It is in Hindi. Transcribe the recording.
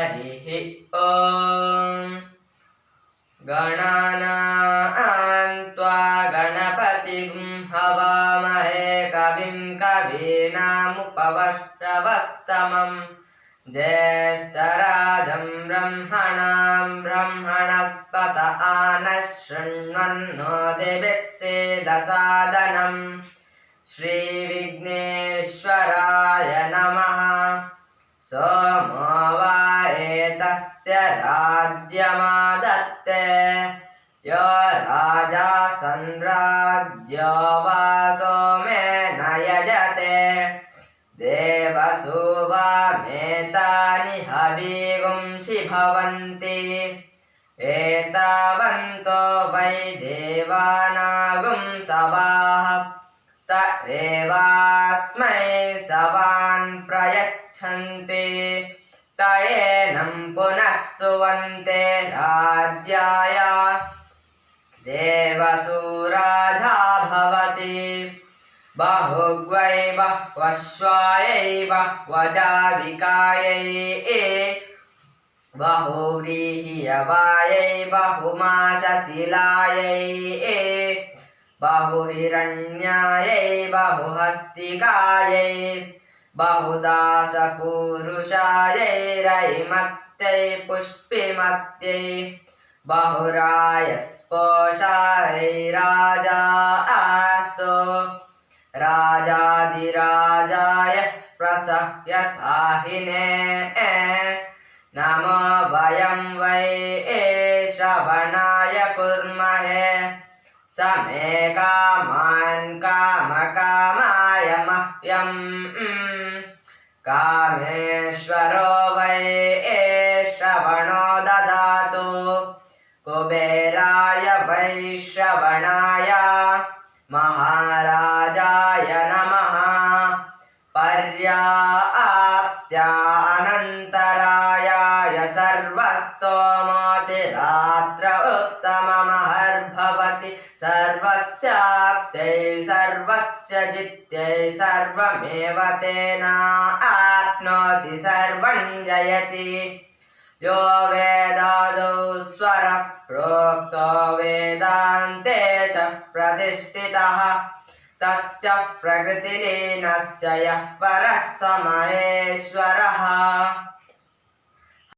हरिः ॐ। गणनान्त्वा गणपतिं हवामहे कविं कवीनामुपवष्टवस्तमम् ज्येष्ठराजं ब्रह्मणां ब्रह्मणस्पत आनशृण्वन्नो देवि सेदसादनम् श्री राज्यमादत्ते यो राजा संराज्यो वा सोमेन यजते देवसु वा मेतानि हविगुंसि भवन्ति। एतावन्तो वै देवानागुं सवाः त एवास्मै सवान् प्रयच्छन्ति। त एनं पुनः सुवन्ते। देवसूराजा भवति। बहुग्वै बह्वश्वायै बह्वजाविकायै बहुव्रीह्यवायै बहुमाशतिलायै बहुहिरण्यायै बहुहस्तिकायै बहुदासपूरुषायै रैमत्यै पुष्पिमत्यै बहुरायस्पोषायै राजा अस्तु राजाधिराजाय प्रसह्यसाहिने नमो वयं वै श्रवणाय कुर्महे। समे कामान् कामकामाय मह्यम्। कामेश्वरो वै श्रवणो श्रवणाय महाराजाय नमः। पर्याप्त्यानन्तरायाय सर्वस्तोमोतिरात्र उत्तममहर्भवति सर्वस्याप्त्यै सर्वस्य जित्यै सर्वमेव तेनाप्नोति सर्वं जयति। यो वेदादौ स्वरः प्रोक्तो वेदान्ते च प्रतिष्ठितः। तस्य प्रकृतिलीनस्य यः परः स